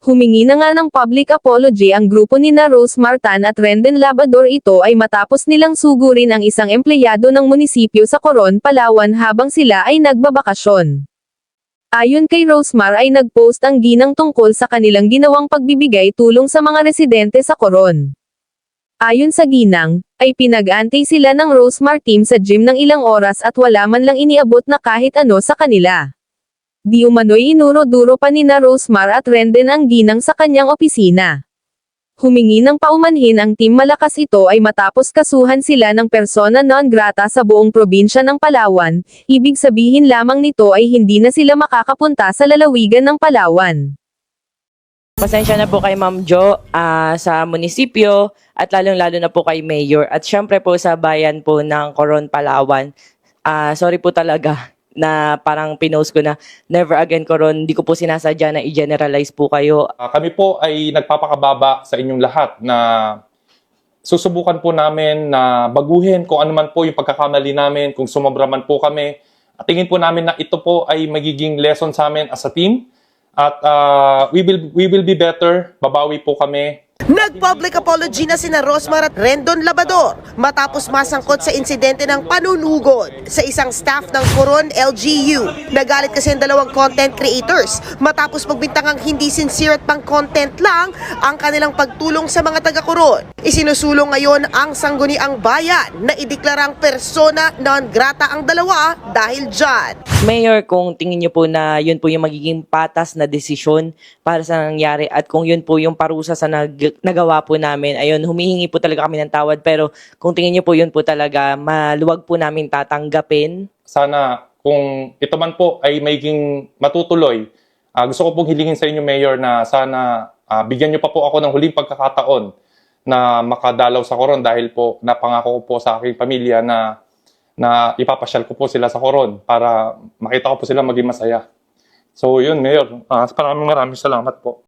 Humingi na nga ng public apology ang grupo ni na Rose Martan at Rendon Labador ito ay matapos nilang sugurin ang isang empleyado ng munisipyo sa Coron, Palawan habang sila ay nagbabakasyon. Ayon kay Rosemar ay nagpost ang ginang tungkol sa kanilang ginawang pagbibigay tulong sa mga residente sa Coron. Ayon sa ginang, ay pinag-antay sila ng Rosemar team sa gym ng ilang oras at wala man lang iniabot na kahit ano sa kanila. Di umano'y inuro-duro pa ni na Rosemar at Rendon ang ginang sa kanyang opisina. Humingi ng paumanhin ang team malakas ito ay matapos kasuhan sila ng persona non grata sa buong probinsya ng Palawan, ibig sabihin lamang nito ay hindi na sila makakapunta sa lalawigan ng Palawan. Pasensya na po kay Ma'am Jo ah, sa munisipyo at lalong-lalo na po kay Mayor at syempre po sa bayan po ng Coron, Palawan. Ah, sorry po talaga na parang pinost ko na never again Coron. Hindi ko po sinasadya na i-generalize po kayo. Ah, kami po ay nagpapakababa sa inyong lahat na susubukan po namin na baguhin kung ano man po yung pagkakamali namin, kung sumobra man po kami. At tingin po namin na ito po ay magiging lesson sa amin as a team. At ah, we will we will be better. Babawi po kami. Nag-public apology na sina Rosmar at Rendon Labador matapos masangkot sa insidente ng panunugod sa isang staff ng Coron LGU. Nagalit kasi ang dalawang content creators matapos magbintangang hindi sincere at pang content lang ang kanilang pagtulong sa mga taga-Coron. Isinusulong ngayon ang sangguniang bayan na ideklarang persona non grata ang dalawa dahil dyan. Mayor, kung tingin niyo po na yun po yung magiging patas na desisyon para sa nangyari at kung yun po yung parusa sa nag- nagawa po namin, ayun, humihingi po talaga kami ng tawad pero kung tingin niyo po yun po talaga, maluwag po namin tatanggapin. Sana kung ito man po ay magiging matutuloy, ah, gusto ko pong hilingin sa inyo, Mayor, na sana ah, bigyan niyo pa po ako ng huling pagkakataon na makadalaw sa Coron dahil po napangako ko po sa aking pamilya na na ipapasyal ko po sila sa Coron para makita ko po sila maging masaya. So yun, Mayor. Ah, maraming maraming salamat po.